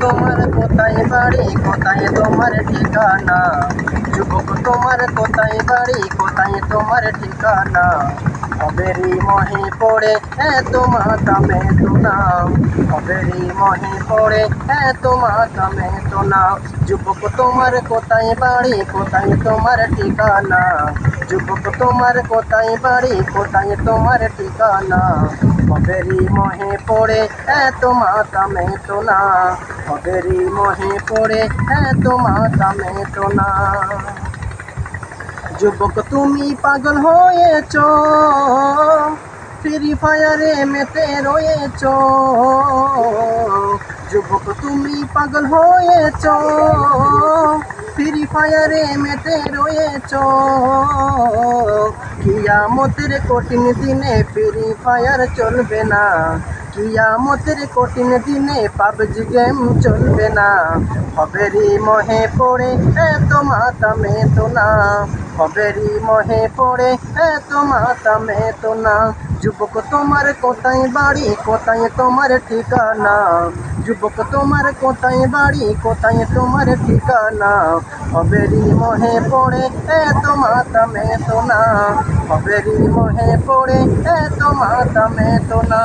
তোমার কোথায় বাড়ি, কোথায় তোমার ঠিকানা? যুবক, তোমার কোথায় বাড়ি, কোথায় তোমার ঠিকানা? অবেরি মহে পড়ে এত মাতা মে তো নাম অবেরি মহে পড়ে এত মাতা মে তো নাম যুবক, তোমার কোথায় বাড়ি, কোথায় তোমার ঠিকানা? যুবক, তোমার কোথায় বাড়ি, কোথায় তোমার ঠিকানা? অবেরি মহে পড়ে এত মাতা মে তো না অবেরি মহে পড়ে এত মাতা মে তো না। যুবক, তুমি পাগল হয়েছ, ফ্রি ফায়ারে মেতে রয়েছ। যুবক, তুমি পাগল হয়েছ, ফ্রি ফায়ারে মেতে রয়েছ। কিয়ামতের কঠিন দিনে ফ্রি ফায়ার চলবে না। কিয়ামতের কঠিন দিনে পাবজি গেম চলবে না। হবেরি মহে পড়ে এত মাতা মে তো না। হবেরি মহে পড়ে এত মাতা মে তো না। যুবক তোমার কোথায় বাড়ি কোথায় তোমার ঠিকানা যুবক তোমার কোথায় বাড়ি কোথায় তোমার ঠিকানা হবেরি মহে পড়ে এত মাতা মে তো না হবেরি মহে পড়ে এত মাতা মে তো না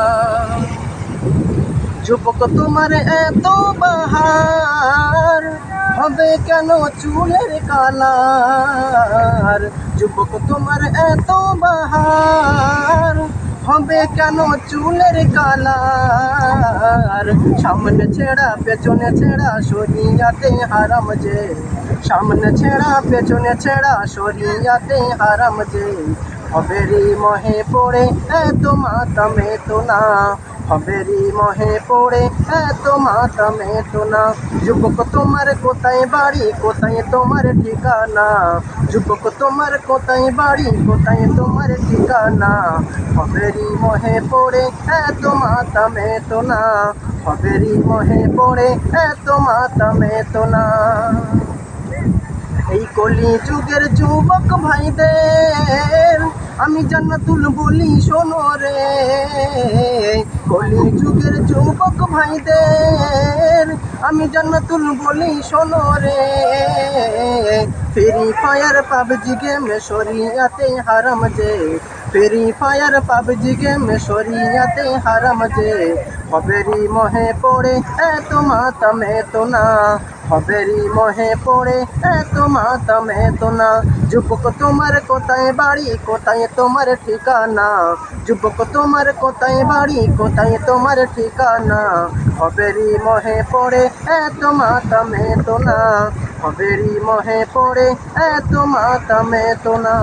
যুবক তোমার এত বাহার হবে কেন চুলের কালার যুবক তোমার এত বাহার হবে কেন চুলের কালার? সামনে ছেড়া, পেছনে ছেড়া সরিয়াতে হারাম যে। সামনে ছেড়া, পেছনে ছেড়া সরিয়াতে হারাম যে। হবেরি মহে পড়ে এত মাতা মে তো না। হবেরি মহে পড়ে এত মাতা মে তো না যুবক তোমার কোথায় বাড়ি কোথায় তোমার ঠিকানা যুবক তোমার কোথায় বাড়ি কোথায় তোমার ঠিকানা হবেরি মহে পড়ে এত মাতা মে তো না হবেরি মহে পড়ে এত মাতা মে তো না এই কলি যুগের যুবক ভাইদের আমি জান্নাতুল বলি, শোনো রে। কলি যুগের যুবক ভাইদের, আমি জান্নাতুল বলি, শোনো রে। ফ্রি ফায়ার পাবজি গেম শরিয়াতে হারাম যে। ফ্রি ফায়ার পাবজি গেম শরিয়াতে হারাম যে। হবেরি মহে পড়ে এত মাতা মে তো না। হবেরি মহে পড়ে এত মাতা মে তো না। যুবক, তোমার কোথায় বাড়ি? কোথায় তোমার ঠিকানা? যুবক, তোমার কোথায় বাড়ি? কোথায় তোমার ঠিকানা? হবেরি মহে পড়ে এত মাতা মে তো না। হবেরি মহে পড়ে এত মাতা মে তো না।